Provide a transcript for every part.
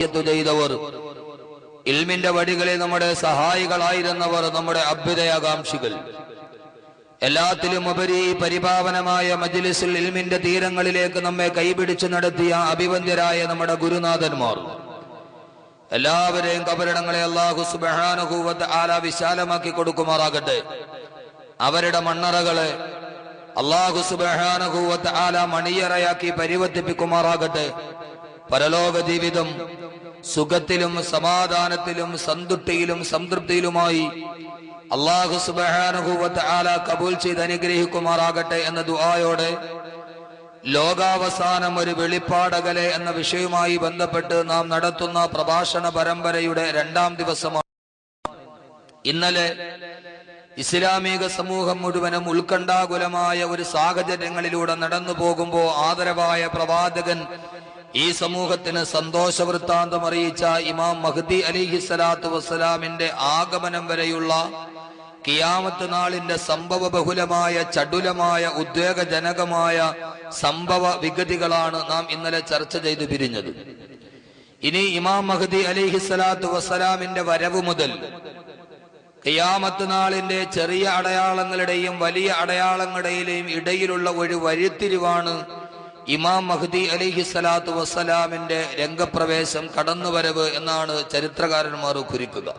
ചെയ്തവർ. ഇൽമിന്റെ വടികളിൽ നമ്മുടെ സഹായികളായിരുന്നവർ നമ്മുടെ അഭ്യുദയാകാംക്ഷികൾ. എല്ലാത്തിലും ഉപരി പരിപാവനമായ മജ്ലിസുൽ ഇൽമിന്റെ തീരങ്ങളിലേക്ക് നമ്മെ കൈപിടിച്ചു നടത്തിയ അഭിവന്ദ്യരായ നമ്മുടെ ഗുരുനാഥന്മാർ. എല്ലാവരെയും കബരിടങ്ങളെ അള്ളാഹു സുബാനുഭൂവത്ത് ആല വിശാലമാക്കി കൊടുക്കുമാറാകട്ടെ. അവരുടെ മണ്ണറകളെ അള്ളാഹു സുബാനുഭൂവത്ത് ആല മണിയറയാക്കി പരിവർത്തിപ്പിക്കുമാറാകട്ടെ. പരലോക ജീവിതം സുഖത്തിലും സമാധാനത്തിലും സന്തുഷ്ടിയിലും സംതൃപ്തിയിലുമായി അള്ളാഹു സുബാനുഭൂവത്ത് ആല കബൂൽ ചെയ്ത് അനുഗ്രഹിക്കുമാറാകട്ടെ എന്ന ദുആയോടെ ലോകാവസാനം ഒരു വെളിപ്പാടകലെ എന്ന വിഷയവുമായി ബന്ധപ്പെട്ട് നാം നടത്തുന്ന പ്രഭാഷണ പരമ്പരയുടെ രണ്ടാം ദിവസമാണ്. ഇന്നലെ ഇസ്ലാമിക സമൂഹം മുഴുവനും ഉത്കണ്ഠാകുലമായ ഒരു സാഹചര്യങ്ങളിലൂടെ നടന്നു പോകുമ്പോൾ ആദരവായ പ്രവാചകൻ ഈ സമൂഹത്തിന് സന്തോഷ വൃത്താന്തം അറിയിച്ച ഇമാം മഹദി അലിഹി സ്വലാത്തു വസ്സലാമിന്റെ ആഗമനം വരെയുള്ള കിയാമത്ത് നാളിന്റെ സംഭവ ബഹുലമായ ചടുലമായ ഉദ്വേഗജനകമായ സംഭവ വിഗതികളാണ് നാം ഇന്നലെ ചർച്ച ചെയ്തു പിരിഞ്ഞത്. ഇനി ഇമാം മഹദി അലിഹി സ്വലാത്തു വസ്സലാമിന്റെ വരവ് മുതൽ കിയാമത്ത് നാളിന്റെ ചെറിയ അടയാളങ്ങളുടെയും വലിയ അടയാളങ്ങളുടെയും ഇടയിലുള്ള ഒരു വഴിത്തിരിവാണ് ഇമാം മഹദി അലിഹി സ്വലാത്തു വസ്സലാമിന്റെ രംഗപ്രവേശം കടന്നുവരവ് എന്നാണ് ചരിത്രകാരന്മാർ കുറിക്കുക.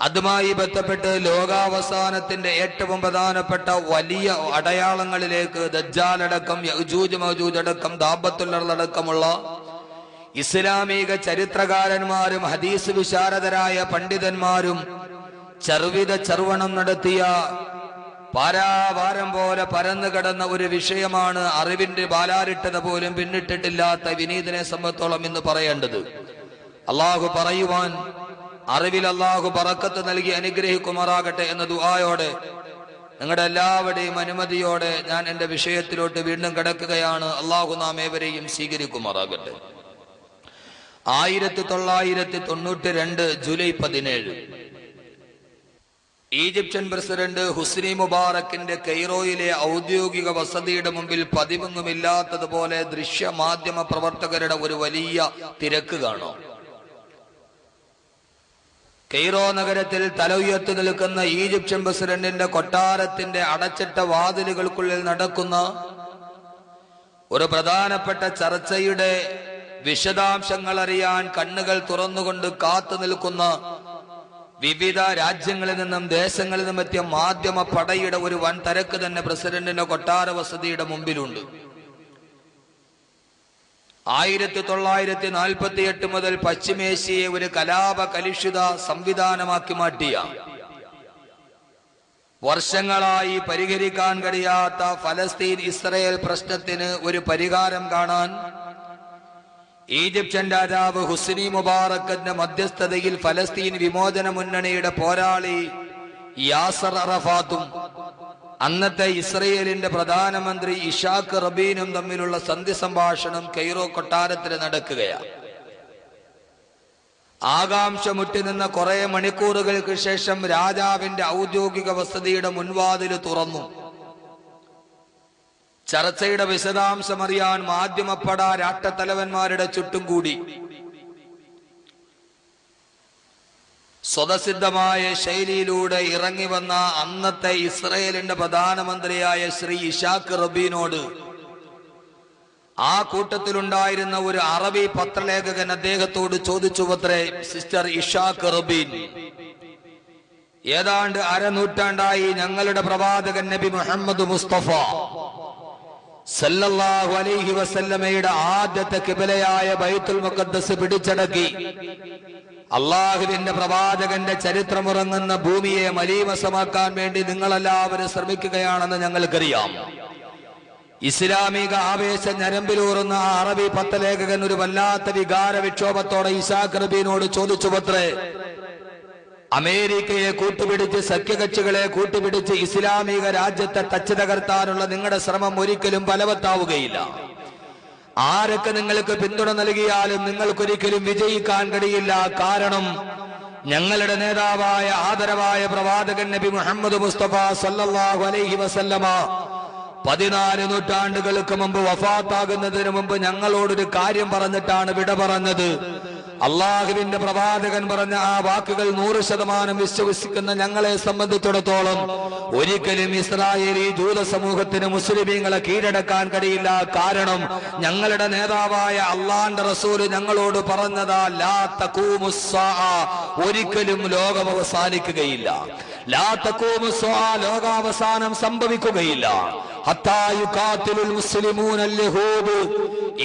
അതുമായി ബന്ധപ്പെട്ട് ലോകാവസാനത്തിന്റെ ഏറ്റവും പ്രധാനപ്പെട്ട വലിയ അടയാളങ്ങളിലേക്ക് ദജ്ജാലടക്കം യജൂജ് മജൂജ് അടക്കം ദാമ്പത്തുള്ളടക്കമുള്ള ഇസ്ലാമിക ചരിത്രകാരന്മാരും ഹദീസ് വിശാരദരായ പണ്ഡിതന്മാരും ചർവിത ചർവണം നടത്തിയ പാരാവാരം പോലെ പരന്നു കിടന്ന ഒരു വിഷയമാണ് അറിവിന്റെ ബാലാരിട്ടത പോലും പിന്നിട്ടിട്ടില്ലാത്ത വിനീതിനെ സംബന്ധിച്ചോളം എന്ന് പറയേണ്ടത്. അള്ളാഹു പറയുവാൻ അറിവിൽ അള്ളാഹു പറക്കത്ത് നൽകി അനുഗ്രഹിക്കുമാറാകട്ടെ എന്ന ദുആയോടെ നിങ്ങളുടെ എല്ലാവരുടെയും അനുമതിയോടെ ഞാൻ എന്റെ വിഷയത്തിലോട്ട് വീണ്ടും കിടക്കുകയാണ്. അള്ളാഹു നാം ഏവരെയും സ്വീകരിക്കുമാറാകട്ടെ. ആയിരത്തി തൊള്ളായിരത്തി തൊണ്ണൂറ്റി രണ്ട് ജൂലൈ പതിനേഴ് ഈജിപ്ഷ്യൻ പ്രസിഡന്റ് ഹുസ്നി മുബാറക്കിന്റെ കെയ്റോയിലെ ഔദ്യോഗിക വസതിയുടെ മുമ്പിൽ പതിവൊന്നുമില്ലാത്തതുപോലെ ദൃശ്യ മാധ്യമ പ്രവർത്തകരുടെ ഒരു വലിയ തിരക്ക് കാണോ? കെയ്റോ നഗരത്തിൽ തല ഉയർത്തി നിൽക്കുന്ന ഈജിപ്ഷ്യൻ പ്രസിഡന്റിന്റെ കൊട്ടാരത്തിന്റെ അടച്ചിട്ട വാതിലുകൾക്കുള്ളിൽ നടക്കുന്ന ഒരു പ്രധാനപ്പെട്ട ചർച്ചയുടെ വിശദാംശങ്ങൾ അറിയാൻ കണ്ണുകൾ തുറന്നുകൊണ്ട് കാത്തു നിൽക്കുന്ന വിവിധ രാജ്യങ്ങളിൽ നിന്നും ദേശങ്ങളിൽ നിന്നും എത്തിയ മാധ്യമ പടയുടെ ഒരു വൻ തിരക്ക് തന്നെ പ്രസിഡന്റിന്റെ കൊട്ടാര വസതിയുടെ മുമ്പിലുണ്ട്. ആയിരത്തി തൊള്ളായിരത്തി നാൽപ്പത്തി എട്ട് മുതൽ പശ്ചിമേഷ്യയെ ഒരു കലാപ കലുഷിത സംവിധാനമാക്കി മാറ്റിയ. വർഷങ്ങളായി പരിഹരിക്കാൻ കഴിയാത്ത ഫലസ്തീൻ ഇസ്രയേൽ പ്രശ്നത്തിന് ഒരു പരിഹാരം കാണാൻ ഈജിപ്ഷ്യൻ രാജാവ് ഹുസ്നി മുബാറക്കിന്റെ മധ്യസ്ഥതയിൽ ഫലസ്തീൻ വിമോചന മുന്നണിയുടെ പോരാളി യാസർ അറഫാത്തും അന്നത്തെ ഇസ്രയേലിന്റെ പ്രധാനമന്ത്രി ഇഷാഖ് റബീനും തമ്മിലുള്ള സന്ധി സംഭാഷണം കെയ്റോ കൊട്ടാരത്തിൽ നടക്കുകയാണ്. ആകാംക്ഷ മുട്ടിനിന്ന കുറെ മണിക്കൂറുകൾക്ക് ശേഷം രാജാവിന്റെ ഔദ്യോഗിക വസതിയുടെ മുൻവാതിൽ തുറന്നു. ചർച്ചയുടെ വിശദാംശം അറിയാൻ മാധ്യമപ്പട രാഷ്ട്രത്തലവന്മാരുടെ ചുറ്റും കൂടി. സ്വതസിദ്ധമായ ശൈലിയിലൂടെ ഇറങ്ങി വന്ന അന്നത്തെ ഇസ്രയേലിന്റെ പ്രധാനമന്ത്രിയായ ശ്രീ ഇഷാഖ് റബീനോട് ആ കൂട്ടത്തിലുണ്ടായിരുന്ന ഒരു അറബി പത്രലേഖകൻ അദ്ദേഹത്തോട് ചോദിച്ചു പത്രേ സിസ്റ്റർ ഇഷാഖ് റബീൻ ഏതാണ്ട് അരനൂറ്റാണ്ടായി ഞങ്ങളുടെ പ്രവാചകൻ നബി മുഹമ്മദ് മുസ്തഫ സല്ലല്ലാഹു അലൈഹി വസല്ലമയുടെ ആദ്യത്തെ കിബിലയായ ബൈത്തുൽ മുഖദ്ദസ് പിടിച്ചടക്കി. അള്ളാഹുവിന്റെ പ്രവാചകന്റെ ചരിത്രമുറങ്ങുന്ന ഭൂമിയെ മലീമസമാക്കാൻ വേണ്ടി നിങ്ങളെല്ലാവരും ശ്രമിക്കുകയാണെന്ന് ഞങ്ങൾക്കറിയാം. ഇസ്ലാമിക ആവേശ ഞരമ്പിലൂറുന്ന അറബി പത്തലേഖകൻ ഒരു വല്ലാത്ത വികാര വിക്ഷോഭത്തോടെ ഇസാഖ് റബീനോട് ചോദിച്ചു പത്രേ അമേരിക്കയെ കൂട്ടുപിടിച്ച് സഖ്യകക്ഷികളെ കൂട്ടുപിടിച്ച് ഇസ്ലാമിക രാജ്യത്തെ തച്ചു തകർത്താനുള്ള നിങ്ങളുടെ ശ്രമം ഒരിക്കലും ഫലവത്താവുകയില്ല. ആരൊക്കെ നിങ്ങൾക്ക് പിന്തുണ നൽകിയാലും നിങ്ങൾക്കൊരിക്കലും വിജയിക്കാൻ കഴിയില്ല. കാരണം ഞങ്ങളുടെ നേതാവായ ആദരവായ പ്രവാചകൻ നബി മുഹമ്മദ് മുസ്തഫ സല്ലാഹു അലൈഹി വസല്ലമ പതിനാല് നൂറ്റാണ്ടുകൾക്ക് മുമ്പ് വഫാത്താകുന്നതിന് മുമ്പ് ഞങ്ങളോടൊരു കാര്യം പറഞ്ഞിട്ടാണ് വിട പറഞ്ഞത്. അള്ളാഹുവിന്റെ പ്രവാചകൻ പറഞ്ഞ ആ വാക്കുകൾ നൂറ് ശതമാനം വിശ്വസിക്കുന്ന ഞങ്ങളെ സംബന്ധിച്ചിടത്തോളം ഒരിക്കലും ഇസ്രായേലി ജൂത സമൂഹത്തിന് മുസ്ലിമീങ്ങളെ കീഴടക്കാൻ കഴിയില്ല. കാരണം ഞങ്ങളുടെ നേതാവായ അള്ളാന്റെ റസൂൽ ഞങ്ങളോട് പറഞ്ഞതാ ലാ ഒരിക്കലും ലോകം അവസാനിക്കുകയില്ല ലാ ലോകാവസാനം സംഭവിക്കുകയില്ല.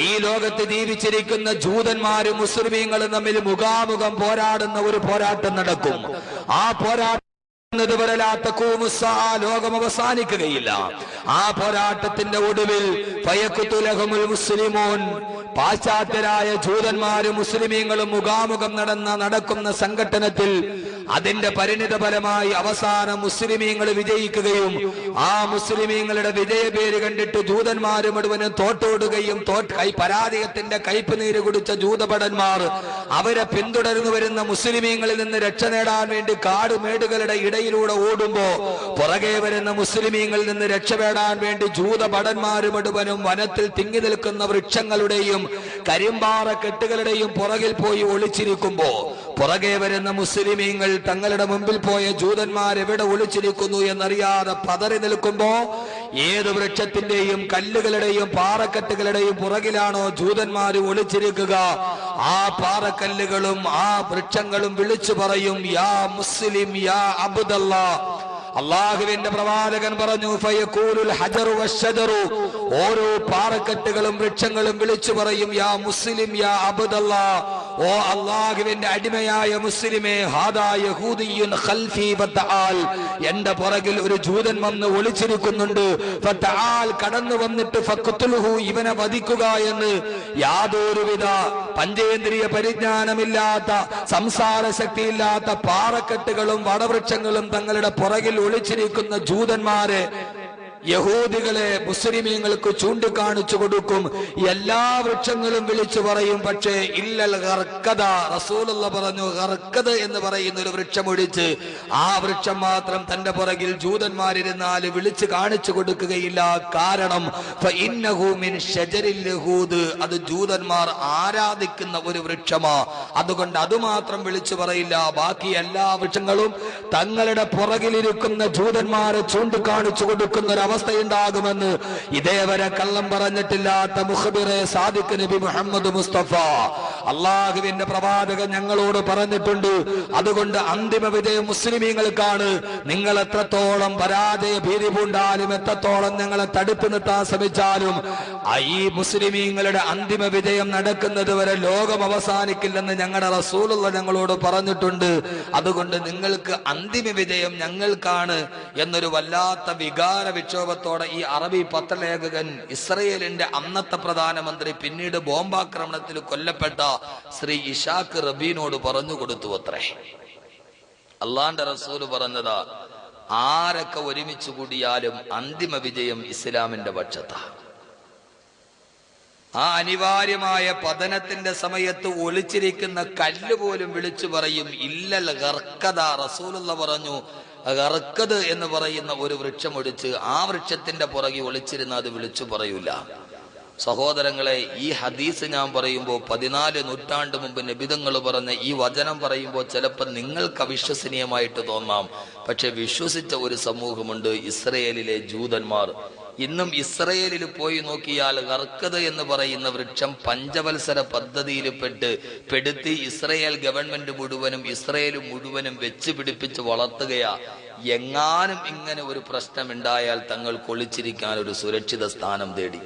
ഈ ലോകത്ത് ജീവിച്ചിരിക്കുന്ന ജൂതന്മാരും മുസ്ലിമീങ്ങളും തമ്മിൽ മുഖാമുഖം പോരാടുന്ന ഒരു പോരാട്ടം നടക്കും. ആ പോരാട്ടം ലോകം അവസാനിക്കുകയില്ല. ആ പോരാട്ടത്തിന്റെ ഒടുവിൽ മുസ്ലിമോൻ പാശ്ചാത്യരായ ജൂതന്മാരും മുസ്ലിമീങ്ങളും മുഖാമുഖം നടന്ന നടക്കുന്ന സംഘട്ടനത്തിൽ അതിന്റെ പരിണിത ഫലമായി അവസാനം മുസ്ലിമീങ്ങൾ വിജയിക്കുകയും ആ മുസ്ലിമീങ്ങളുടെ വിജയ പേര് കണ്ടിട്ട് ജൂതന്മാര് മുഴുവനും തോട്ടോടുകയും തോട്ട് കൈ പരാജയത്തിന്റെ കയ്പ് നീര് കുടിച്ച ജൂതഭടന്മാർ അവരെ പിന്തുടർന്നു വരുന്ന മുസ്ലിമീങ്ങളിൽ നിന്ന് രക്ഷ നേടാൻ വേണ്ടി കാടുമേടുകളുടെ ഇടയിലൂടെ ഓടുമ്പോ പുറകെ വരുന്ന മുസ്ലിമീങ്ങളിൽ നിന്ന് രക്ഷപ്പെടാൻ വേണ്ടി ജൂതഭടന്മാര് മുഴുവനും വനത്തിൽ തിങ്ങി നിൽക്കുന്ന വൃക്ഷങ്ങളുടെയും കരിമ്പാറ കെട്ടുകളുടെയും പുറകിൽ പോയി ഒളിച്ചിരിക്കുമ്പോ പുറകെ വരുന്ന മുസ്ലിമീങ്ങൾ തങ്ങളുടെ മുമ്പിൽ പോയ ജൂതന്മാർ എവിടെ ഒളിച്ചിരിക്കുന്നു എന്നറിയാതെ പതറി നിൽക്കുമ്പോ ഏത് വൃക്ഷത്തിന്റെയും കല്ലുകളുടെയും പാറക്കെട്ടുകളുടെയും പുറകിലാണോ ജൂതന്മാർ ഒളിച്ചിരിക്കുക. ആ പാറക്കല്ലുകളും ആ വൃക്ഷങ്ങളും വിളിച്ചു പറയും യാ മുസ്ലിം യാ അബ്ദല്ല. അള്ളാഹുവിന്റെ പ്രവാചകൻ പറഞ്ഞു ഫയകൂലുൽ ഹജറു വശജറു ഓരോ പാറക്കെട്ടുകളും വൃക്ഷങ്ങളും വിളിച്ചു പറയും യാ മുസ്ലിം യാ അബ്ദല്ലാ. ഓ അള്ളാഹുവിന്റെ അടിമയായ മുസ്ലിമേ ഹാദാ യഹൂദിയുൻ ഖൽഫി ഫതആൽ. എന്റെ പുറകിൽ ഒരു ജൂതൻ വന്ന് ഒളിച്ചിരിക്കുന്നുണ്ട്. ഫതആൽ കടന്നു വന്നിട്ട് ഫഖ്തുലുഹു ഇവനെ വധിക്കുക എന്ന്. യാതൊരുവിധ പഞ്ചേന്ദ്രിയ പരിജ്ഞാനമില്ലാത്ത സംസാര ശക്തിയില്ലാത്ത പാറക്കെട്ടുകളും വടവൃക്ഷങ്ങളും തങ്ങളുടെ പുറകിൽ ഒളിച്ചിരിക്കുന്ന ജൂതന്മാരെ യഹൂദികളെ മുസ്ലിമീങ്ങൾക്ക് ചൂണ്ടിക്കാണിച്ചു കൊടുക്കും. എല്ലാ വൃക്ഷങ്ങളും വിളിച്ചു പറയും പക്ഷേ ഇല്ലൽ ഹർക്കത റസൂലുള്ള പറഞ്ഞു ഹർക്കത് എന്ന് പറയുന്ന ഒരു വൃക്ഷം ഒഴിച്ച് ആ വൃക്ഷം മാത്രം തന്റെ പുറകിൽ ജൂതന്മാരിരുന്നാൽ വിളിച്ചു കാണിച്ചു കൊടുക്കുകയില്ല. കാരണം അത് ജൂതന്മാർ ആരാധിക്കുന്ന ഒരു വൃക്ഷമാ. അതുകൊണ്ട് അത് മാത്രം വിളിച്ചു പറയില്ല. ബാക്കി എല്ലാ വൃക്ഷങ്ങളും തങ്ങളുടെ പുറകിലിരിക്കുന്ന ജൂതന്മാരെ ചൂണ്ടിക്കാണിച്ചു കൊടുക്കുന്ന ഒരു അവസ്ഥയുണ്ടാകുമെന്ന് ഇതേവരെ കള്ളം പറഞ്ഞിട്ടില്ലാത്ത മുഖബിറെ സാദിഖ് നബി മുഹമ്മദ് മുസ്തഫ. അള്ളാഹുവിന്റെ പ്രവാചകൻ ഞങ്ങളോട് പറഞ്ഞിട്ടുണ്ട് അതുകൊണ്ട് അന്തിമ വിജയം മുസ്ലിമീങ്ങൾക്കാണ്. നിങ്ങൾ എത്രത്തോളം പരാജയ ഭീതി പൂണ്ടാലും എത്രത്തോളം ഞങ്ങളെ തടുപ്പ് നിർത്താൻ ശ്രമിച്ചാലും ഈ മുസ്ലിമീങ്ങളുടെ അന്തിമ വിജയം നടക്കുന്നത് വരെ ലോകം അവസാനിക്കില്ലെന്ന് ഞങ്ങളുടെ റസൂലുള്ള ഞങ്ങളോട് പറഞ്ഞിട്ടുണ്ട്. അതുകൊണ്ട് നിങ്ങൾക്ക് അന്തിമ വിജയം ഞങ്ങൾക്കാണ് എന്നൊരു വല്ലാത്ത വികാര വിക്ഷോഭത്തോടെ ഈ അറബി പത്രലേഖകൻ ഇസ്രയേലിന്റെ അന്നത്തെ പ്രധാനമന്ത്രി പിന്നീട് ബോംബാക്രമണത്തിൽ കൊല്ലപ്പെട്ട ശ്രീ ഇഷാഖ് റബീനോട് പറഞ്ഞു കൊടുത്തു അത്രേ. അള്ളാന്റെ റസൂൽ പറഞ്ഞതാ ആരൊക്കെ ഒരുമിച്ച് കൂടിയാലും അന്തിമ വിജയം ഇസ്ലാമിന്റെ പക്ഷത്താ. ആ അനിവാര്യമായ പതനത്തിന്റെ സമയത്ത് ഒളിച്ചിരിക്കുന്ന കല്ല് പോലും വിളിച്ചു പറയും ഇല്ലൽ ഗർക്കത റസൂലുള്ള പറഞ്ഞു ഗർക്കത് എന്ന് പറയുന്ന ഒരു വൃക്ഷം ഒടിച്ച് ആ വൃക്ഷത്തിന്റെ പുറകെ ഒളിച്ചിരുന്ന അത് വിളിച്ചു പറയൂല. സഹോദരങ്ങളെ ഈ ഹദീസ് ഞാൻ പറയുമ്പോൾ പതിനാല് നൂറ്റാണ്ട് മുമ്പ് നിബിതങ്ങൾ പറഞ്ഞ ഈ വചനം പറയുമ്പോൾ ചിലപ്പോൾ നിങ്ങൾക്ക് അവിശ്വസനീയമായിട്ട് തോന്നാം. പക്ഷെ വിശ്വസിച്ച ഒരു സമൂഹമുണ്ട് ഇസ്രയേലിലെ ജൂതന്മാർ. ഇന്നും ഇസ്രയേലിൽ പോയി നോക്കിയാൽ ഗർക്കത് എന്ന് പറയുന്ന വൃക്ഷം പഞ്ചവത്സര പദ്ധതിയിൽ പെട്ട് പെടുത്തി ഇസ്രയേൽ ഗവൺമെന്റ് മുഴുവനും ഇസ്രയേൽ മുഴുവനും വെച്ച് പിടിപ്പിച്ച് വളർത്തുകയാ. എങ്ങാനും ഇങ്ങനെ ഒരു പ്രശ്നം ഉണ്ടായാൽ തങ്ങൾ കൊളിച്ചിരിക്കാൻ ഒരു സുരക്ഷിത സ്ഥാനം തേടി.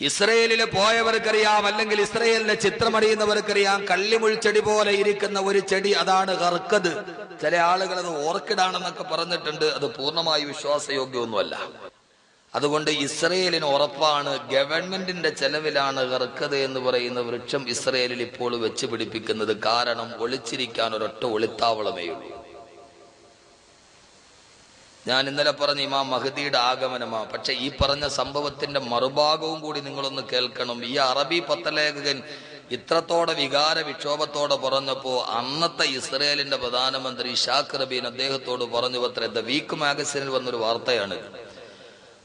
ഇസ്രയേലിൽ പോയവർക്കറിയാം അല്ലെങ്കിൽ ഇസ്രയേലിന്റെ ചിത്രമടിയുന്നവർക്കറിയാം കള്ളിമുൾച്ചെടി പോലെ ഇരിക്കുന്ന ഒരു ചെടി അതാണ് കറുക്കത് ചില ആളുകൾ അത് ഓർക്കിഡാണെന്നൊക്കെ പറഞ്ഞിട്ടുണ്ട് അത് പൂർണമായി വിശ്വാസയോഗ്യമൊന്നുമല്ല. അതുകൊണ്ട് ഇസ്രയേലിന് ഉറപ്പാണ് ഗവൺമെന്റിന്റെ ചെലവിലാണ് കറുക്കത് എന്ന് പറയുന്ന വൃക്ഷം ഇസ്രയേലിൽ ഇപ്പോൾ വെച്ച് പിടിപ്പിക്കുന്നത്. കാരണം ഒളിച്ചിരിക്കാൻ ഒരൊറ്റ ഒളിത്താവളമേ ഉള്ളൂ. ഞാൻ ഇന്നലെ പറഞ്ഞ ഇമാം മഹദിയുടെ ആഗമനമാ. പക്ഷെ ഈ പറഞ്ഞ സംഭവത്തിന്റെ മറുഭാഗവും കൂടി നിങ്ങളൊന്ന് കേൾക്കണം. ഈ അറബി പത്രലേഖകൻ ഇത്രത്തോടെ വികാര വിക്ഷോഭത്തോടെ പറഞ്ഞപ്പോ അന്നത്തെ ഇസ്രയേലിന്റെ പ്രധാനമന്ത്രി ഷാഖ് റബീൻ അദ്ദേഹത്തോട് പറഞ്ഞു പത്രേ ദ വീക്ക് മാഗസിനിൽ വന്നൊരു വാർത്തയാണ്.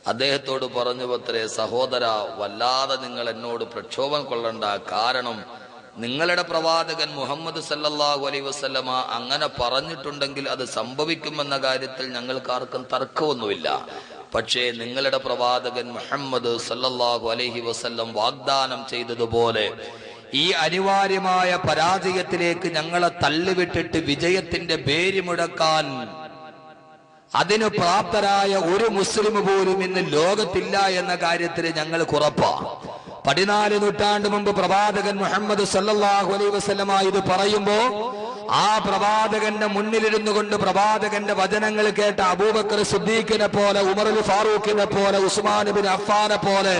അദ്ദേഹത്തോട് പറഞ്ഞു പത്രേ സഹോദര വല്ലാതെ നിങ്ങൾ എന്നോട് പ്രക്ഷോഭം കൊള്ളണ്ട. കാരണം നിങ്ങളുടെ പ്രവാചകൻ മുഹമ്മദ് സല്ലല്ലാഹു അലൈഹി വസല്ലമ അങ്ങനെ പറഞ്ഞിട്ടുണ്ടെങ്കിൽ അത് സംഭവിക്കുമെന്ന കാര്യത്തിൽ ഞങ്ങൾക്ക് ആർക്കും തർക്കമൊന്നുമില്ല. പക്ഷേ നിങ്ങളുടെ പ്രവാചകൻ മുഹമ്മദ് സല്ലല്ലാഹു അലൈഹി വസല്ലം വാഗ്ദാനം ചെയ്തതുപോലെ ഈ അനിവാര്യമായ പരാജയത്തിലേക്ക് ഞങ്ങളെ തള്ളിവിട്ടിട്ട് വിജയത്തിന്റെ പേര് മുടക്കാൻ അതിന് പ്രാപ്തരായ ഒരു മുസ്ലിം പോലും ഇന്ന് ലോകത്തില്ല എന്ന കാര്യത്തിൽ ഞങ്ങൾ കുറപ്പാ പതിനാല് നൂറ്റാണ്ട് മുമ്പ് പ്രവാചകൻ മുഹമ്മദ് സല്ലല്ലാഹു അലൈഹി വസല്ലമ ഇത് പറയുമ്പോ ആ പ്രവാചകന്റെ മുന്നിലിരുന്നു കൊണ്ട് പ്രവാചകന്റെ വചനങ്ങൾ കേട്ട അബൂബക്കർ സിദ്ദീഖിനെ പോലെ ഉമറുൽ ഫാറൂഖിനെ പോലെ ഉസ്മാൻ ബിൻ അഫ്ഫാനെ പോലെ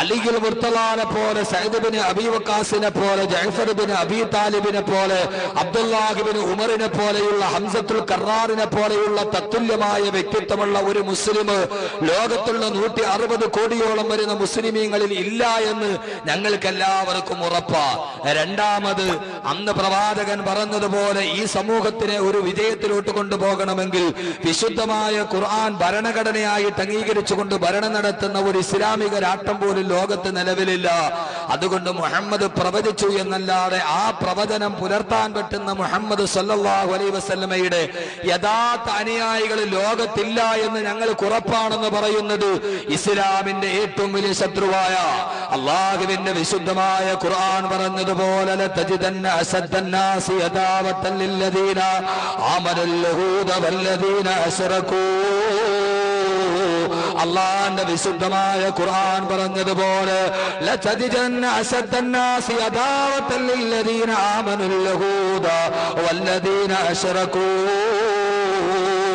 അലിഗുൽ മുർത്തലാനെ പോലെ സൈദ് ബിൻ അബി വക്കാസിനെ പോലെ ജഅഫർ ബിൻ അബി താലിബിനെ പോലെ അബ്ദുല്ലാഹിബിൻ ഉമറിനെ പോലെയുള്ള ഹംസത്തുൽ കറാറിനെ പോലെയുള്ള തത്തുല്യമായ വ്യക്തിത്വമുള്ള ഒരു മുസ്ലിം ലോകത്തുള്ള നൂറ്റി അറുപത് കോടിയോളം വരുന്ന മുസ്ലിമീങ്ങളിൽ ഇല്ല എന്ന് ഞങ്ങൾക്ക് എല്ലാവർക്കും ഉറപ്പാ. രണ്ടാമത് അന്ന് പ്രവാചകൻ പറഞ്ഞതുപോലെ ഈ സമൂഹത്തിനെ ഒരു വിജയത്തിലോട്ട് കൊണ്ടുപോകണമെങ്കിൽ വിശുദ്ധമായ ഖുർആൻ ഭരണഘടനയായിട്ട് അംഗീകരിച്ചുകൊണ്ട് ഭരണം നടത്തുന്ന ഒരു ഇസ്ലാമിക രാഷ്ട്രം പോലും ലോകത്ത് നിലവിലില്ല. അതുകൊണ്ട് മുഹമ്മദ് പ്രവചിച്ചു എന്നല്ലാതെ ആ പ്രവചനം പുലർത്താൻ പറ്റുന്ന മുഹമ്മദ് സല്ലല്ലാഹു അലൈഹി വസല്ലമയുടെ യഥാർത്ഥ അനുയായികൾ ലോകത്തില്ല എന്ന് ഞങ്ങൾ കുറപ്പാണെന്ന് പറയുന്നത് ഇസ്ലാമിന്റെ ഏറ്റവും വലിയ ശത്രുവായ അള്ളാഹുവിന്റെ വിശുദ്ധമായ ഖുർആൻ പറഞ്ഞതുപോലെ അസദ്ദന്നാസി യദാവത്തൻ ലില്ലദീന آمنوا اليهود والذين أشركوا അള്ളാന്റെ വിശുദ്ധമായ ഖുർആൻ പറഞ്ഞതുപോലെ ലില്ലദീന വല്ലദീന അശ്റകൂ ഓ നബിയെ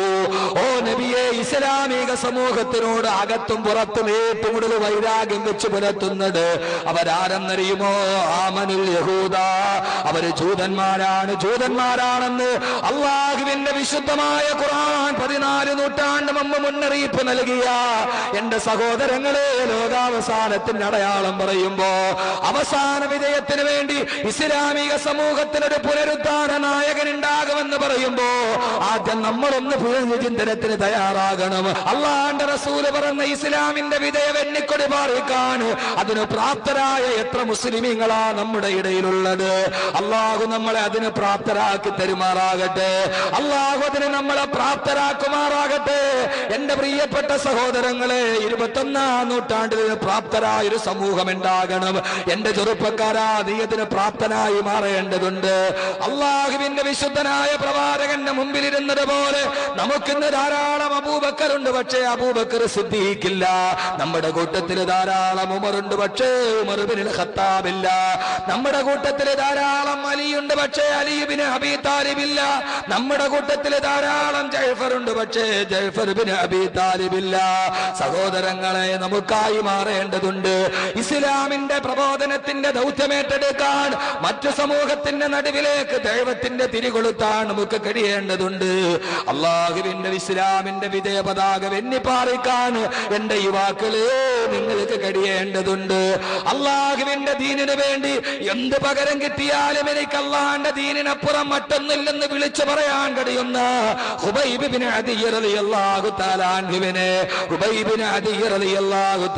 ഇസ്ലാമിക സമൂഹത്തിനോട് അകത്തും പുറത്തും ഏറ്റവും കൂടുതൽ വൈരാഗ്യം വെച്ച് പുലർത്തുന്നത് അവരാരെന്നറിയുമോ? ആമനുൽ യഹൂദ. അവർ ജൂതന്മാരാണ്. ജൂതന്മാരാണെന്ന് അള്ളാഹുവിന്റെ വിശുദ്ധമായ ഖുർആൻ പതിനാല് നൂറ്റാണ്ട് മുമ്പ് മുന്നറിയിപ്പ് നൽകിയ എന്റെ സഹോദരങ്ങളെ ലോകാവസാനത്തിന്റെ അടയാളം പറയുമ്പോ അവസാന വിജയത്തിന് വേണ്ടി ഇസ്ലാമിക സമൂഹത്തിനൊരു പുനരുദ്ധാന നായകൻ ഉണ്ടാകുമെന്ന് പറയുമ്പോ ആദ്യം നമ്മളൊന്ന് പുതിയ ചിന്തനത്തിന് തയ്യാറാകണം അള്ളാന്റെ റസൂൽ പറഞ്ഞ ഇസ്ലാമിന്റെ വിജയം എണ്ണിക്കൊടി പാറിക്കാൻ. അതിന് പ്രാപ്തരായ എത്ര മുസ്ലിമീങ്ങളാ നമ്മുടെ ഇടയിലുള്ളത്? അള്ളാഹു നമ്മളെ അതിന് പ്രാപ്തരാക്കി തരുമാറാകട്ടെ. അള്ളാഹു അതിന് നമ്മളെ പ്രാപ്തരാക്കുമാറാകട്ടെ. എന്റെ പ്രിയപ്പെട്ട സഹോദരങ്ങളെ ഇരുപത്തൊന്നാം നൂറ്റാണ്ടിൽ പ്രാപ്തരായ ഒരു സമൂഹം ഉണ്ടാകണം എന്റെ ചെറുപ്പക്കാരാ നീ അതിന് പ്രാപ്തനായി മാറേണ്ടതുണ്ട്. അള്ളാഹുവിന്റെ വിശുദ്ധനായ പ്രവാചകന്റെ മുമ്പിലിരുന്നത് പോലെ നമുക്കിന്ന് ധാരാളം അബൂബക്കറുണ്ട് പക്ഷേ അബൂബക്കർ സിദ്ദീഖില്ല. നമ്മുടെ കൂട്ടത്തിൽ ധാരാളം ഉമറുണ്ട് പക്ഷേ ഉമർ ഉമർബിന് ഖത്താബില്ല. നമ്മുടെ കൂട്ടത്തിൽ ധാരാളം അലിയുണ്ട് പക്ഷേ അലിബിന് അബി താലിബില്ല. നമ്മുടെ കൂട്ടത്തിൽ ധാരാളം ജയ്ഫറുണ്ട് പക്ഷേ ജയ്ഫർ ബിന് അബി താലിബില്ല. സഹോദരങ്ങളെ നമുക്കായി മാറേണ്ടതുണ്ട്. ഇസ്ലാമിന്റെ പ്രബോധനത്തിന്റെ ദൗത്യമേറ്റെടുക്കാൻ മറ്റു സമൂഹത്തിന്റെ നടുവിലേക്ക് ദൈവത്തിന്റെ തിരികൊളുത്താൻ നമുക്ക് കഴിയേണ്ടതുണ്ട്. അള്ളാഹുവിന്റെ ഇസ്ലാമിന്റെ വിജയ പതാക വെന്നിപ്പാറിക്കാൻ എന്റെ യുവാക്കളെ നിങ്ങൾക്ക് കഴിയേണ്ടതുണ്ട്. അള്ളാഹുവിന്റെ ദീനിന് വേണ്ടി എന്ത് പകരം കിട്ടിയാലും എനിക്ക് അള്ളാഹിന്റെ ദീനിനപ്പുറം മറ്റൊന്നില്ലെന്ന് വിളിച്ചു പറയാൻ കഴിയുന്ന ഹുബൈബിന്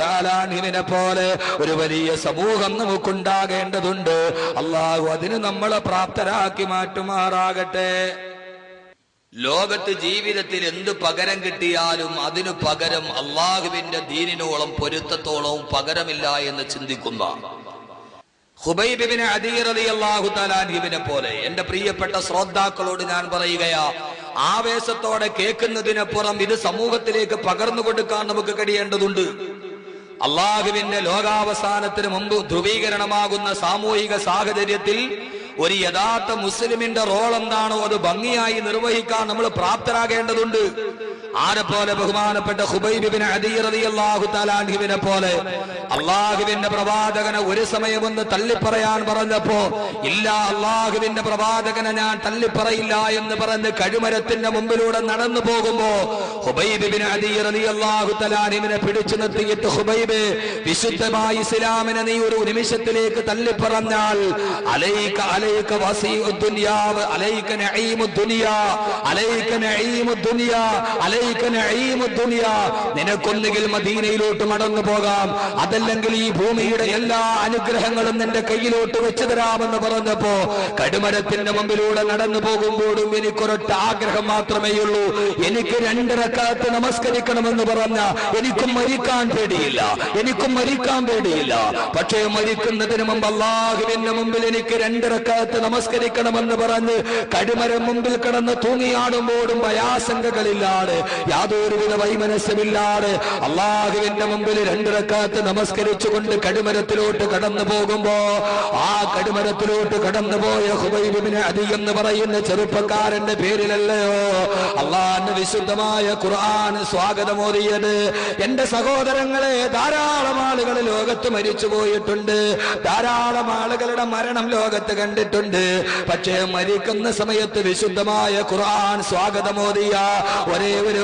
താലാൻഹുവിനെ പോലെ ഒരു വലിയ സമൂഹം നമുക്കുണ്ടാകേണ്ടതുണ്ട്. അള്ളാഹു അതിന് നമ്മളെ പ്രാപ്തരാക്കി മാറ്റുമാറാകട്ടെ. ലോകത്ത് ജീവിതത്തിൽ എന്ത് പകരം കിട്ടിയാലും അതിനു പകരം അള്ളാഹുവിന്റെ ദീനിനോളം പൊരുത്തത്തോളവും പകരമില്ല എന്ന് ചിന്തിക്കുന്ന അദീറലി അള്ളാഹു തലാൻഹിബിനെ പോലെ എന്റെ പ്രിയപ്പെട്ട ശ്രോതാക്കളോട് ഞാൻ പറയുകയാ ആവേശത്തോടെ കേൾക്കുന്നതിനപ്പുറം ഇത് സമൂഹത്തിലേക്ക് പകർന്നു കൊടുക്കാൻ നമുക്ക് കഴിയേണ്ടതുണ്ട്. അള്ളാഹുവിന്റെ ലോകാവസാനത്തിന് മുമ്പ് ധ്രുവീകരണമാകുന്ന സാമൂഹിക സാഹചര്യത്തിൽ ഒരു യഥാർത്ഥ മുസ്ലിമിന്റെ റോൾ എന്താണോ? അത് ഭംഗിയായി നിർവഹിക്കാൻ നമ്മൾ പ്രാപ്തരാകേണ്ടതുണ്ട്. ആരെ പോലെ ബഹുമാനപ്പെട്ട ഹുബൈബിബിന് അദീറിയാഹു പോലെ അള്ളാഹുവിന്റെ പ്രവാചകനെ ഒരു സമയം ഒന്ന് തള്ളിപ്പറയാൻ പറഞ്ഞപ്പോ ഇല്ല അള്ളാഹുവിന്റെ പ്രവാചകനെ ഞാൻ തള്ളിപ്പറയില്ല എന്ന് പറഞ്ഞ് കഴുമരത്തിന്റെ മുമ്പിലൂടെ നടന്നു പോകുമ്പോ ഹുബൈബിബിന് അദീറിയാഹു പിടിച്ചു നിർത്തിയിട്ട് ഹുബൈബ് വിശുദ്ധമായി ഇസ്ലാമിനെ നീ ഒരു നിമിഷത്തിലേക്ക് തള്ളിപ്പറഞ്ഞാൽ അലൈക്ക അലൈക്ക വസീഉ ദുനിയാവ് അലൈക നഈമു ദുനിയ അലൈക നഈമു ദുനിയ ദുനിയ നിനക്കൊന്നുകിൽ മദീനയിലോട്ട് മടങ്ങു പോകാം. അതല്ലെങ്കിൽ ഈ ഭൂമിയുടെ എല്ലാ അനുഗ്രഹങ്ങളും നിന്റെ കയ്യിലോട്ട് വെച്ചു തരാമെന്ന് പറഞ്ഞപ്പോ കടുമരത്തിന്റെ മുമ്പിലൂടെ നടന്നു പോകുമ്പോഴും എനിക്കൊരൊറ്റ ആഗ്രഹം മാത്രമേ ഉള്ളൂ. എനിക്ക് രണ്ടരക്കാലത്ത് നമസ്കരിക്കണമെന്ന് പറഞ്ഞ എനിക്കും മരിക്കാൻ പേടിയില്ല. എനിക്കും മരിക്കാൻ പേടിയില്ല. പക്ഷേ മരിക്കുന്നതിന് മുമ്പ് അള്ളാഹുവിന്റെ മുമ്പിൽ എനിക്ക് രണ്ടരക്കാലത്ത് നമസ്കരിക്കണമെന്ന് പറഞ്ഞ് കടുമരം മുമ്പിൽ കിടന്ന് തൂങ്ങിയാടുമ്പോഴും ഭയാശങ്കകളില്ലാതെ യാതൊരുവിധ വൈമനസ്യമില്ലാതെ അള്ളാഹുവിന്റെ മുമ്പിൽ രണ്ടിടക്കാത്ത് നമസ്കരിച്ചുകൊണ്ട് കടുമരത്തിലോട്ട് കടന്നു പോകുമ്പോ ആ കടുമരത്തിലോട്ട് കടന്നു പോയ ഹുബൈബിന് അതി എന്ന് പറയുന്ന ചെറുപ്പക്കാരന്റെ പേരിലല്ലയോ? അള്ളാഹിന് വിശുദ്ധമായ ഖുർആൻ സ്വാഗതമോറിയത് എന്റെ സഹോദരങ്ങളെ ധാരാളം ആളുകൾ ലോകത്ത് മരിച്ചു പോയിട്ടുണ്ട്. ധാരാളം ആളുകളുടെ മരണം ലോകത്ത് കണ്ടിട്ടുണ്ട്. പക്ഷേ മരിക്കുന്ന സമയത്ത് വിശുദ്ധമായ ഖുർആൻ സ്വാഗതമോദിയ ഒരേ ഒരു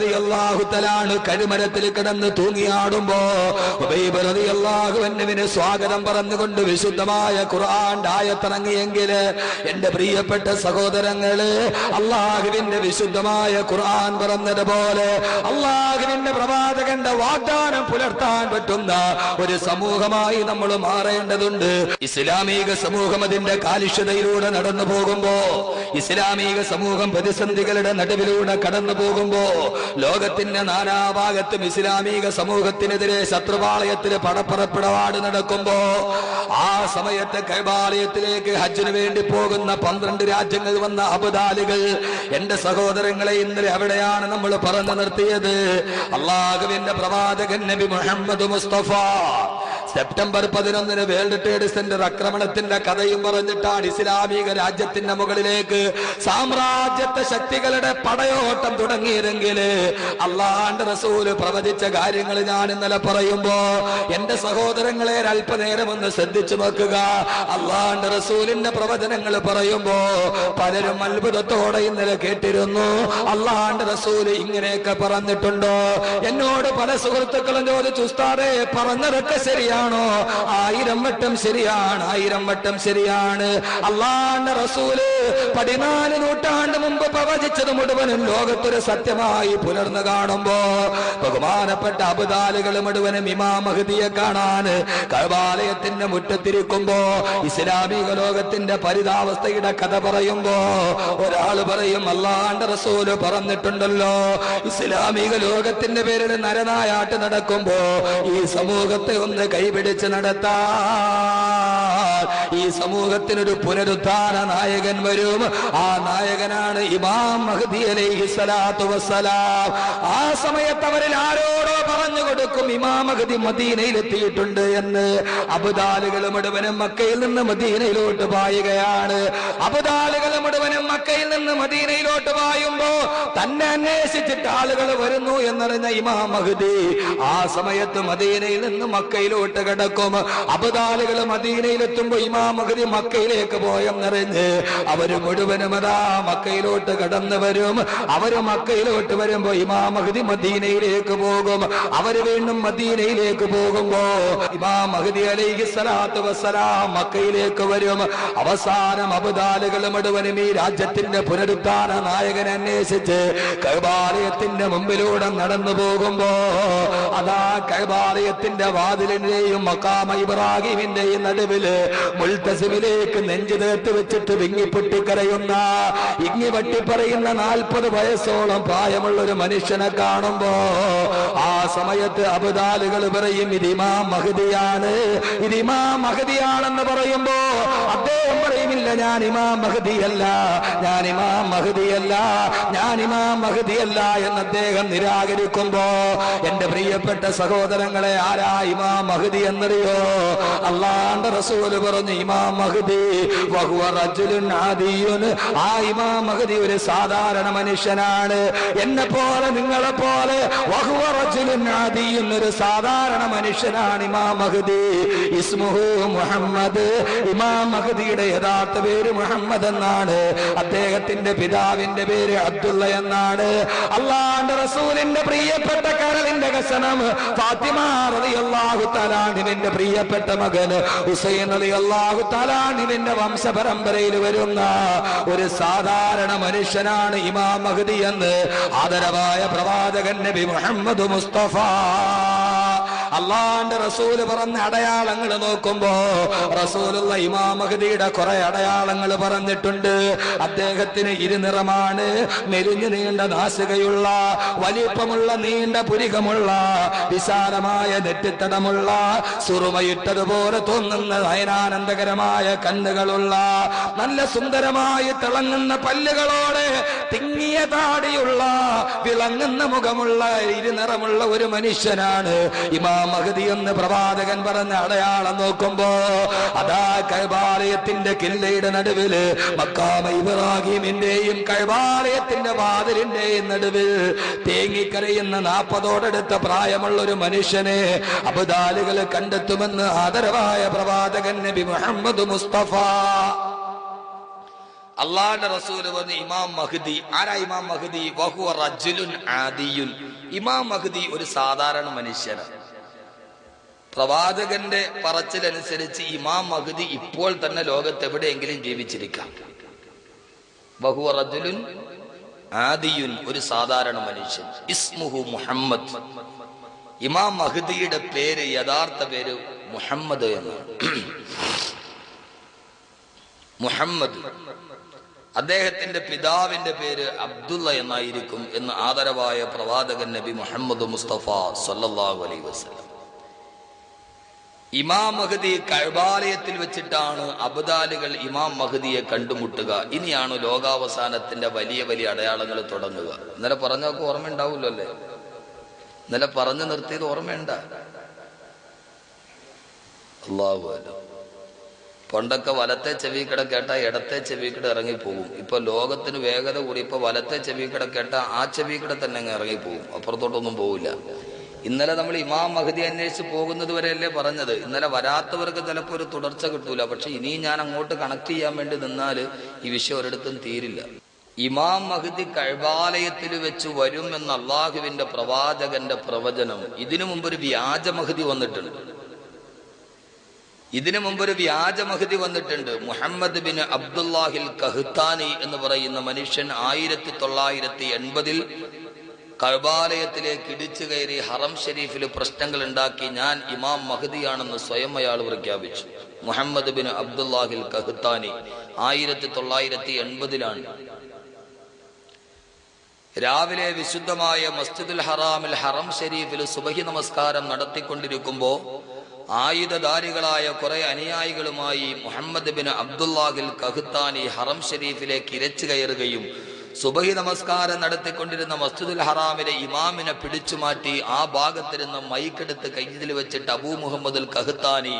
തആലാണ് കഴുമരത്തിൽ കിടന്ന് തൂങ്ങിയാടുമ്പോ ഹുബൈബ് റളിയല്ലാഹു അൻഹുവിന് സ്വാഗതം പറഞ്ഞുകൊണ്ട് വിശുദ്ധമായ ഖുർആൻ ആയത്തിറങ്ങിയെങ്കിൽ എന്റെ പ്രിയപ്പെട്ട സഹോദരങ്ങൾ അള്ളാഹുവിന്റെ വിശുദ്ധമായ ഖുർആൻ പറഞ്ഞതുപോലെ അള്ളാഹുവിന്റെ പ്രവാചകന്റെ വാഗ്ദാനം പുലർത്താൻ പറ്റുന്ന ഒരു സമൂഹമായി നമ്മൾ മാറേണ്ടതുണ്ട്. ഇസ്ലാമിക സമൂഹം അതിന്റെ കാലുഷ്യതയിലൂടെ നടന്നു പോകുമ്പോ ഇസ്ലാമിക സമൂഹം പ്രതിസന്ധികളുടെ നടുവിലൂടെ കടന്നു പോകുമ്പോ ലോകത്തിന്റെ നാനാഭാഗത്തും ഇസ്ലാമിക സമൂഹത്തിനെതിരെ ശത്രുപാളയത്തിന് പടപ്പുറപ്പിടപാട് നടക്കുമ്പോ ആ സമയത്ത് കൈബാലയത്തിലേക്ക് ഹജ്ജിന് വേണ്ടി പോകുന്ന പന്ത്രണ്ട് രാജ്യങ്ങൾ വന്ന അബദാലികൾ എന്റെ സഹോദരങ്ങളെ ഇന്നലെ അവിടെയാണ് നമ്മൾ പറഞ്ഞു നിർത്തിയത്. അള്ളാഹുവിന്റെ പ്രവാചകൻ നബി മുഹമ്മദ് മുസ്തഫ. സെപ്റ്റംബർ പതിനൊന്നിന് വേൾഡ് ട്രേഡ് സെന്റർ ആക്രമണത്തിന്റെ കഥയും പറഞ്ഞിട്ടാണ് ഇസ്ലാമിക രാജ്യത്തിന്റെ മുകളിലേക്ക് സാമ്രാജ്യത്തെ ശക്തികളുടെ പടയോട്ടം തുടങ്ങിയിരുന്നെങ്കിൽ അള്ളാണ്ട് റസൂൽ പ്രവചിച്ച കാര്യങ്ങൾ ഞാൻ ഇന്നലെ പറയുമ്പോ എന്റെ സഹോദരങ്ങളെ അല്പനേരം ഒന്ന് ശ്രദ്ധിച്ചു നോക്കുക. അള്ളാണ്ട് റസൂലിന്റെ പ്രവചനങ്ങൾ പറയുമ്പോ പലരും അത്ഭുതത്തോടെ ഇന്നലെ കേട്ടിരുന്നു. അള്ളാണ്ട് റസൂൽ ഇങ്ങനെയൊക്കെ പറഞ്ഞിട്ടുണ്ടോ? എന്നോട് പല സുഹൃത്തുക്കളും ചോദിച്ചു ഉസ്താദേ പറഞ്ഞതൊക്കെ ശരിയാണോ? ആയിരം വട്ടം ശരിയാണ് ആയിരം വട്ടം ശരിയാണ്. അള്ളാന്റെ റസൂൽ പതിനാല് നൂറ്റാണ്ട് മുമ്പ് പ്രവചിച്ചത് മുഴുവനും ലോകത്തൊരു സത്യമായി പുലർന്നു കാണുമ്പോ ബഹുമാനപ്പെട്ട അബുദാലുകൾ മുഴുവനും ഇമാം മഹദിയെ കാണാൻ കഴബാലയത്തിന്റെ മുറ്റത്തിരിക്കുമ്പോ ഇസ്ലാമിക ലോകത്തിന്റെ പരിതാവസ്ഥയുടെ കഥ പറയുമ്പോ ഒരാൾ പറയും അള്ളാന്റെ റസൂൽ പറഞ്ഞിട്ടുണ്ടല്ലോ ഇസ്ലാമിക ലോകത്തിന്റെ പേരിൽ നരനായാട്ട് നടക്കുമ്പോ ഈ സമൂഹത്തെ ഒന്ന് കൈപിടിച്ച് നടത്താൻ ഈ സമൂഹത്തിനൊരു പുനരുദ്ധാന നായകൻ വരും. ആ നായകനാണ് ഇമാം മഹദി അലൈഹി സ്വലാത്തു വസ്സലാം. ആ സമയത്ത് അവരിൽ ആരോടോ പറഞ്ഞു കൊടുക്കും ഇമാം മഹദി മദീനയിൽ എത്തിയിട്ടുണ്ട് എന്ന്. അബുദാലുകൾ മുഴുവനും മക്കയിൽ നിന്ന് മദീനയിലോട്ട് പായുകയാണ്. അബുദാലുകൾ മുഴുവനും മക്കയിൽ നിന്ന് മദീനയിലോട്ട് പായുമ്പോ തന്നെ അന്വേഷിച്ചിട്ട് ആളുകൾ വരുന്നു എന്നറിഞ്ഞ ഇമാം മഹദി ആ സമയത്ത് മദീനയിൽ നിന്ന് മക്കയിലോട്ട് കിടക്കും. അബുദാലുകൾ മദീനയിലെത്തുമ്പോ ഇമാം മക്കയിലേക്ക് പോയെന്നറിഞ്ഞ് അവർ മുഴുവനും അതാ മക്കയിലോട്ട് കടന്നു വരും. അവർ മക്കയിലോട്ട് വരുമ്പോ ഇമാം മഹദി മദീനയിലേക്ക് പോകും. അവർ വീണ്ടും മദീനയിലേക്ക് പോകുമ്പോ ഇമാം മഹദി അലൈഹി സ്വലാത്തു വസ്സലാം മക്കയിലേക്ക് വരും. അവസാനം അബുദാലുകൾ മുഴുവനും ഈ രാജ്യത്തിന്റെ പുനരുദ്ധാന നായകൻ അന്വേഷിച്ച് കൈബാലയത്തിന്റെ മുമ്പിലൂടെ നടന്നു പോകുമ്പോ അതാ കൈബാലയത്തിന്റെ വാതിലിന്റെയും മക്കാമ ഇബ്രാഹിമിന്റെയും നടുവിൽ മുൽത്തസിമിലേക്ക് നെഞ്ചു നേർത്ത് വെച്ചിട്ട് വിങ്ങിപ്പൊട്ടി കരയുന്ന ഇങ്ങി വട്ടി പറയുന്ന നാൽപ്പത് വയസ്സോളം പ്രായമുള്ള ഒരു മനുഷ്യനെ കാണുമ്പോ ആ സമയത്ത് അബുദാലുകൾ പറയും ഇതിമാ മഹതിയാണ് ഇതിമാ മഹതിയാണെന്ന് പറയുമ്പോ അദ്ദേഹം പറയുമില്ല ഞാൻ ഇമാം മഹദിയല്ല ഞാൻ ഇമാം മഹദിയല്ല ഞാൻ ഇമാം മഹദിയല്ല എന്ന് അദ്ദേഹം നിരാകരിക്കുമ്പോ എന്റെ പ്രിയപ്പെട്ട സഹോദരങ്ങളെ ആരാ ഇമാം മഹദി എന്നറിയോ? അള്ളാന്റെ റസൂൽ പറഞ്ഞു ഇമാം മഹദി ആ ഇമാം മഹദി ഒരു സാധാരണ മനുഷ്യനാണ്. എന്നെ പോലെ നിങ്ങളെ പോലെ ഒരു സാധാരണ മനുഷ്യനാണ് ഇമാം മഹദി. ഇസ്മുഹു മുഹമ്മദ് ഇമാം മഹദിയുടെ യഥാർത്ഥ പേര് മുഹമ്മദ് എന്നാണ്. അദ്ദേഹത്തിന്റെ പിതാവിന്റെ പേര് അബ്ദുള്ള എന്നാണ്. അള്ളാന്റെ റസൂലിന്റെ പ്രിയപ്പെട്ട കരളിന്റെ കസനം ഫാത്തിമ റളിയല്ലാഹു പ്രിയപ്പെട്ട മകൻ ഹുസൈൻ റളിയല്ലാഹു തലാണിവിന്റെ വംശപരമ്പരയിൽ വരുന്ന ഒരു സാധാരണ മനുഷ്യനാണ് ഇമാം മഹദി എന്ന് ആദരവായ പ്രവാചകൻ നബി മുഹമ്മദ് മുസ്തഫ. അള്ളാന്റെ റസൂൽ പറഞ്ഞ അടയാളങ്ങൾ നോക്കുമ്പോ റസൂലുള്ള ഇമാം മഹദിയുടെ കുറെ അടയാളങ്ങൾ പറഞ്ഞിട്ടുണ്ട്. അദ്ദേഹത്തിന് ഇരുനിറമാണ് മെലിഞ്ഞു നീണ്ട നാസികയുള്ള വലിപ്പമുള്ള നീണ്ട പുരികമുള്ള വിശാലമായ നെറ്റിത്തടമുള്ള സുറുമയിട്ടതുപോലെ തോന്നുന്ന നയനാനന്ദകരമായ കണ്ണുകളുള്ള നല്ല സുന്ദരമായി തിളങ്ങുന്ന പല്ലുകളോടെ തിങ്ങിയ താടിയുള്ള വിളങ്ങുന്ന മുഖമുള്ള ഇരുനിറമുള്ള ഒരു മനുഷ്യനാണ് ഇമാം മഹദി എന്ന് പ്രവാചകൻ പറഞ്ഞ അടയാളം നോക്കുമ്പോ അതാ കൈബാലയത്തിന്റെ കില്ലയുടെ നടുവിൽ മക്കാമ ഇബ്രാഹിമിന്റെയും കൈബാലയത്തിന്റെ വാതിലിന്റെയും നടുവിൽ തേങ്ങിക്കരയുന്ന നാപ്പതോടടുത്ത പ്രായമുള്ള ഒരു മനുഷ്യനെ അബുദാലുകൾ കണ്ടെത്തുമെന്ന് ആദരവായ പ്രവാചകൻ നബി മുഹമ്മദ് മുസ്തഫ. അള്ളാന്റെ റസൂൽ പറഞ്ഞ ഇമാം മഹദി ആരാ ഇമാം മഹദി? വഹുവ റജുലുൻ ആദിയുൻ. ഇമാം മഹദി ഒരു സാധാരണ മനുഷ്യനാണ്. പ്രവാചകന്റെ പറച്ചിലനുസരിച്ച് ഇമാം മഹദി ഇപ്പോൾ തന്നെ ലോകത്ത് എവിടെയെങ്കിലും ജീവിച്ചിരിക്കാം. ബഹുവ റജുലുൻ ആദിയുൻ ഒരു സാധാരണ മനുഷ്യൻ. ഇസ്മുഹു മുഹമ്മദ്. ഇമാം മഹദിയുടെ പേര് യഥാർത്ഥ പേര് മുഹമ്മദ് എന്നാണ്. മുഹമ്മദ്. അദ്ദേഹത്തിന്റെ പിതാവിന്റെ പേര് അബ്ദുള്ള എന്നായിരിക്കും എന്ന് ആദരവായ പ്രവാചകൻ നബി മുഹമ്മദ് മുസ്തഫ സല്ലാഹു അലൈഹി വസല്ലം. ഇമാം മഹദി കഴബാലയത്തിൽ വെച്ചിട്ടാണ് അബദാലുകൾ ഇമാം മഹദിയെ കണ്ടുമുട്ടുക. ഇനിയാണ് ലോകാവസാനത്തിന്റെ വലിയ വലിയ അടയാളങ്ങൾ തുടങ്ങുക. ഇന്നലെ പറഞ്ഞൊക്കെ ഓർമ്മയുണ്ടാവില്ലോ അല്ലേ ഇന്നലെ പറഞ്ഞു നിർത്തിയത് ഓർമ്മയുണ്ട? പണ്ടൊക്കെ വലത്തെ ചെവിക്കട കേട്ട ഇടത്തെ ചെവിക്കട ഇറങ്ങിപ്പോകും ഇപ്പൊ ലോകത്തിന് വേഗത കൂടി ഇപ്പൊ വലത്തെ ചെവിക്കട കേട്ട ആ ചെവിക്കട തന്നെ അങ്ങ് ഇറങ്ങിപ്പോകും അപ്പുറത്തോട്ടൊന്നും പോവില്ല. ഇന്നലെ നമ്മൾ ഇമാം മഹദി അന്വേഷിച്ച് പോകുന്നത് വരെയല്ലേ പറഞ്ഞത്. ഇന്നലെ വരാത്തവർക്ക് ചിലപ്പോൾ ഒരു തുടർച്ച കിട്ടൂല. പക്ഷെ ഇനിയും ഞാൻ അങ്ങോട്ട് കണക്ട് ചെയ്യാൻ വേണ്ടി നിന്നാൽ ഈ വിഷയം ഒരിടത്തും തീരില്ല. ഇമാം മഹദി കഴിവാലയത്തിൽ വെച്ച് വരും എന്ന അള്ളാഹുവിന്റെ പ്രവാചകന്റെ പ്രവചനം. ഇതിനു മുമ്പ് ഒരു വ്യാജ മഹദി വന്നിട്ടുണ്ട്. ഇതിനു മുമ്പ് ഒരു വ്യാജ മഹദി വന്നിട്ടുണ്ട്. മുഹമ്മദ് ബിൻ അബ്ദുല്ലാഹിൽ കഹ്താനി എന്ന് പറയുന്ന മനുഷ്യൻ ആയിരത്തി തൊള്ളായിരത്തി എൺപതിൽ കഴബാലയത്തിലേക്ക് ഇടിച്ചു കയറി ഹറം ഷെരീഫിൽ പ്രശ്നങ്ങൾ ഉണ്ടാക്കി ഞാൻ ഇമാം മഹദിയാണെന്ന് സ്വയം അയാൾ പ്രഖ്യാപിച്ചു. മുഹമ്മദ് ബിൻ അബ്ദുല്ലാഹിൽ കഹ്താനി ആയിരത്തി തൊള്ളായിരത്തി എൺപതിലാണ് രാവിലെ വിശുദ്ധമായ മസ്ജിദുൽ ഹറാമിൽ ഹറം ഷെരീഫിൽ സുബഹി നമസ്കാരം നടത്തിക്കൊണ്ടിരിക്കുമ്പോ ആയുധധാരികളായ കുറെ അനുയായികളുമായി മുഹമ്മദ് ബിൻ അബ്ദുല്ലാഹിൽ കഹ്താനി ഹറം ഷെരീഫിലേക്ക് ഇരച്ചു കയറുകയും സുബഹി നമസ്കാരം നടത്തിക്കൊണ്ടിരുന്ന മസ്ജിദുൽ ഹറാമിലെ ഇമാമിനെ പിടിച്ചു മാറ്റി ആ ഭാഗത്തിരുന്ന മൈക്കെടുത്ത് കയ്യിൽ വെച്ചിട്ട് അബൂ മുഹമ്മദുൽ കഹത്താനി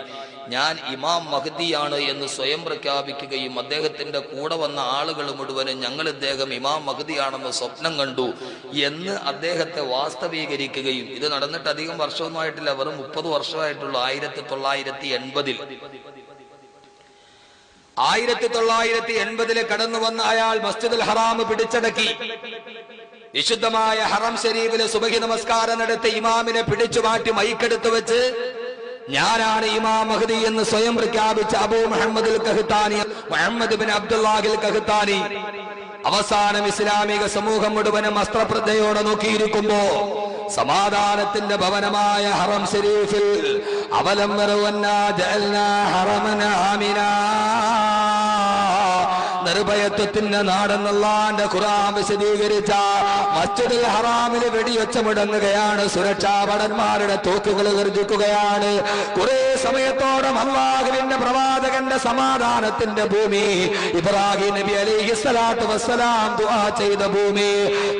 ഞാൻ ഇമാം മഹദിയാണ് എന്ന് സ്വയം പ്രഖ്യാപിക്കുകയും അദ്ദേഹത്തിന്റെ കൂടെ വന്ന ആളുകൾ മുഴുവനും ഞങ്ങൾ ഇദ്ദേഹം ഇമാം മഹദിയാണെന്ന് സ്വപ്നം കണ്ടു എന്ന് അദ്ദേഹത്തെ വാസ്തവീകരിക്കുകയും ഇത് നടന്നിട്ട് അധികം വർഷവുമായിട്ടില്ല വെറും മുപ്പത് വർഷമായിട്ടുള്ളൂ ആയിരത്തി തൊള്ളായിരത്തി എൺപതിൽ. ആയിരത്തി തൊള്ളായിരത്തി എൺപതിൽ കടന്നു വന്ന അയാൾ മസ്ജിദുൽ ഹറാം പിടിച്ചടക്കി. വിശുദ്ധമായ ഹറം ഷരീഫിലെ സുബഹി നമസ്കാരം നടത്തി ഇമാമിനെ പിടിച്ചു മാറ്റി മൈക്കെടുത്തു വെച്ച് ഞാനാണ് ഇമാം മഹദി എന്ന് സ്വയം പ്രഖ്യാപിച്ച Abu Muhammad Qahtani Muhammad bin അബ്ദുല്ലാഹിൽ Qahtani. അവസാനം ഇസ്ലാമിക സമൂഹം മുഴുവനും അസ്ത്രപ്രദ്ധയോടെ നോക്കിയിരിക്കുമ്പോ സമാധാനത്തിന്റെ ഭവനമായ ഹറം ശരീഫിൽ അവലം നിർഭയത്വത്തിന്റെ നാടെന്നല്ലാന്റെ ഖുറാൻ വിശദീകരിച്ച മസ്ജിദുൽ ഹറാമിൽ വെടിയൊച്ച മുടങ്ങുകയാണ് സുരക്ഷാ ഭടന്മാരുടെ തോക്കുകൾ ഗർജിക്കുകയാണ്. കുറെ സമയത്തോളം അള്ളാഹുവിന്റെ പ്രവാചകന്റെ സമാധാനത്തിന്റെ ഭൂമി ഇബ്രാഹിം നബി അലൈഹി സ്വലാത്തു വസ്സലാം ദുആ ചെയ്ത ഭൂമി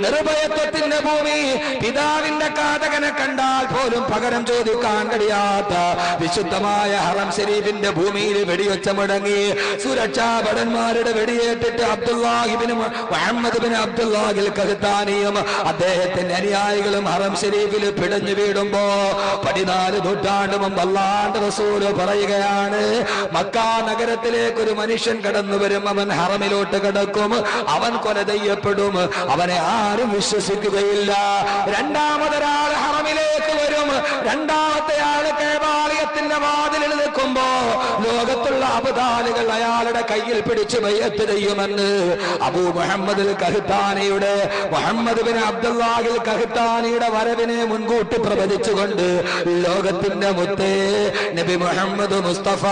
നിർഭയത്വത്തിന്റെ ഭൂമി പിതാവിന്റെ കാതകനെ കണ്ടാൽ പോലും പകരം ചോദിക്കാൻ കഴിയാത്ത വിശുദ്ധമായ ഹറം ഷരീഫിന്റെ ഭൂമിയിൽ വെടിവെച്ച മുടങ്ങി സുരക്ഷാ ഭടന്മാരുടെ വെടിയേറ്റിട്ട് അബ്ദുല്ലാഹിബിനും മുഹമ്മദ് ബിൻ അബ്ദുല്ലാഹിൽ കഹത്താനിയും അദ്ദേഹത്തിന്റെ അനുയായികളും ഹറം ശരീഫിൽ പിടഞ്ഞു വീടുമ്പോ പതിനാല് നൂറ്റാണ്ട് മുമ്പ് അല്ലാണ്ട് റസൂൽ പറയുകയാണ്. മക്ക നഗരത്തിലേക്ക് ഒരു മനുഷ്യൻ കടന്നു വരും അവൻ ഹറമിലോട്ട് കിടക്കും. അവൻ കൊല ചെയ്യപ്പെടും. അവനെ ആരും വിശ്വസിക്കുകയില്ല. രണ്ടാമതൊരാൾ ഹറമിലേക്ക് വരും. രണ്ടാമത്തെ അബദാലുകൾ അയാളുടെ കയ്യിൽ പിടിച്ച് മയ്യത്ത് ചെയ്യുമെന്ന് അബൂ മുഹമ്മദ് കഹ്താനിയുടെ മുഹമ്മദ് ബിൻ അബ്ദുല്ലാഹിൽ കഹ്താനിയുടെ വരവിനെ മുൻകൂട്ടി പ്രവചിച്ചുകൊണ്ട് ലോകത്തിന്റെ മുത്തേ നബി മുഹമ്മദ് മുസ്തഫ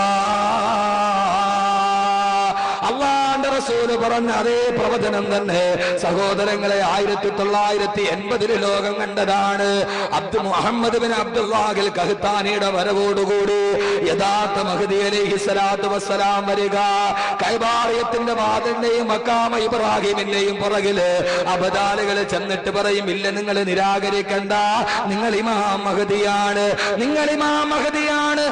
റസൂൽ പറഞ്ഞ അതേ പ്രവചനം തന്നെ. സഹോദരങ്ങളെ ആയിരത്തി തൊള്ളായിരത്തി എൺപതിൽ ലോകം കണ്ടതാണ്. അബ്ദു മുഹമ്മദ് ബിൻ അബ്ദുല്ലാഹിൽ കഹ്താനിയുടെ വരവോടുകൂടി യഥാർത്ഥ മഹദി അലൈഹി സ്വലാത്തു വസ്സലാം വരിക. കൈബാറിയത്തിന്റെ വാതിന്റെയും മക്കാമ ഇബ്രാഹിമിന്റെയും പുറകിൽ അബദാലുകൾ ചെന്നിട്ട് പറയും ഇല്ല നിങ്ങൾ നിരാകരിക്കണ്ട. നിങ്ങൾ ഇമാം മഹദിയാണ്. നിങ്ങൾ ഇമാം മഹദിയാണ്.